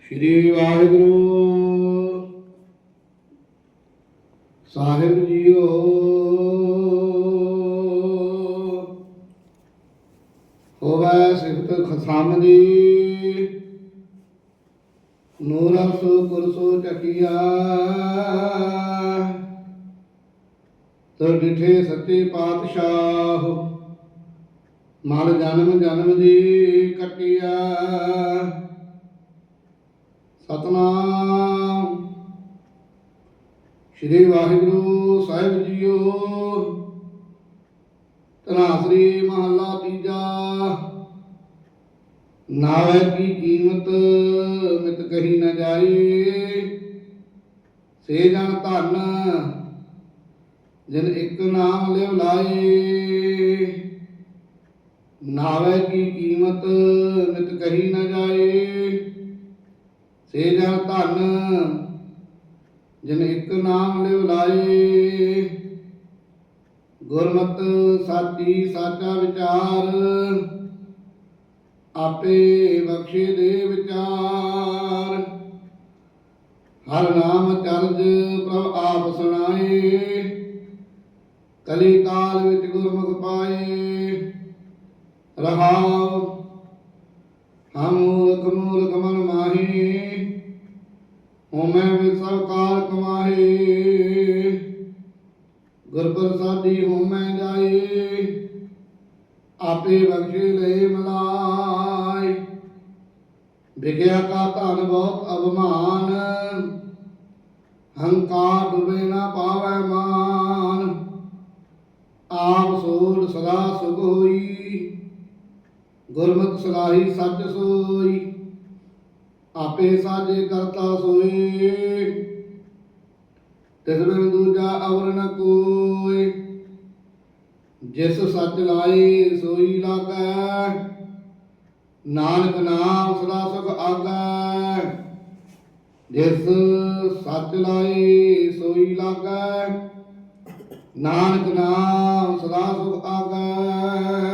Shri Waheguru Sahib JIO. ਹੋਵੇ ਸਿਫਤ ਖਸਾਮ ਦੀ ਨੂਰਸ ਕੁਰਸੋ ਟਕਿਆ ਤਰ ਡਿਠੇ ਸੱਚੇ ਪਾਤਸ਼ਾਹ। ਮਨ ਜਨਮ ਜਨਮ ਦੀ ਕਟਿਆ। ਸਤਨਾਮ। ਸ੍ਰੀ ਵਾਹਿਗੁਰੂ ਸਾਹਿਬ ਜੀਓ। ਤਨਾਸਰੀ ਮਹੱਲਾ ਤੀਜਾ। ਨਾਵੇ ਕੀ ਕੀਮਤ ਮਿਤ ਕਹੀ ਨਾ ਜਾਏ ਸੇ ਜਨ ਧਨ, ਜਿਨ ਇੱਕ ਨਾਮ ਲਿਵ ਲਾਏ ਨਾਵੇ ਕੀ ਕੀਮਤ ਨਿਤ ਕਹੀ ਨ ਜਾਏ। ਸੇ ਜਨ ਧਨ ਜਿਨ ਇੱਕ ਨਾਮ ਲਿਵ ਲਾਏ। ਗੁਰਮਤ ਸਾਚੀ ਸਾਚਾ ਵਿਚਾਰ, ਆਪੇ ਬਖਸ਼ੇ ਦੇ ਵਿਚਾਰ। ਹਰ ਨਾਮ ਚਰਜ ਪ੍ਰਭ ਆਪ ਸੁਣਾਏ। ਕਲੀ ਕਾਲ ਵਿੱਚ ਗੁਰਮੁਖ ਪਾਏ। ਰਹਾਉ ਹਮ ਮੂਰਖ ਮੂਰਖ ਮਨ ਮਾਹੀ ਹੋਮੈ ਵਿਸਵ ਕਾਰ ਕਮਾਹੀ ਗੁਰ ਪ੍ਰਸਾਦੀ ਹੋਮੈ ਜਾਏ ਆਪੇ ਬਖਸ਼ੇ ਲੈ ਮਲਾਈ ਵਿਗਿਆ ਕਾ ਧਨ ਬਹੁਤ ਅਭਮਾਨ ਹੰਕਾਰ ਡੁਬੇ ਨਾ ਪਾਵੈ ਮਾਨ ਆਪ ਸੋੜ ਸਦਾ ਸੁਖ ਹੋਈ। ਗੁਰਮੁਖ ਸਲਾਹੀ ਸੱਚ ਸੋਈ, ਆਪੇ ਸਾਜੇ ਕਰਤਾ ਸੋਏ ਤਿਸ ਬਿਨ ਦੂਜਾ ਅਵਰ ਨ ਕੋਈ, ਜਿਸ ਸੱਚ ਲਾਈ ਸੋਈ ਲਾਗੈ। ਨਾਨਕ ਨਾਮ ਸਦਾ ਸੁਖ ਆਗੈ। ਜਿਸ ਸੱਚ ਲਾਈ ਸੋਈ ਲਾਗੈ, ਨਾਨਕ ਨਾਮ ਸਦਾ ਸੁਖ ਆਗੈ।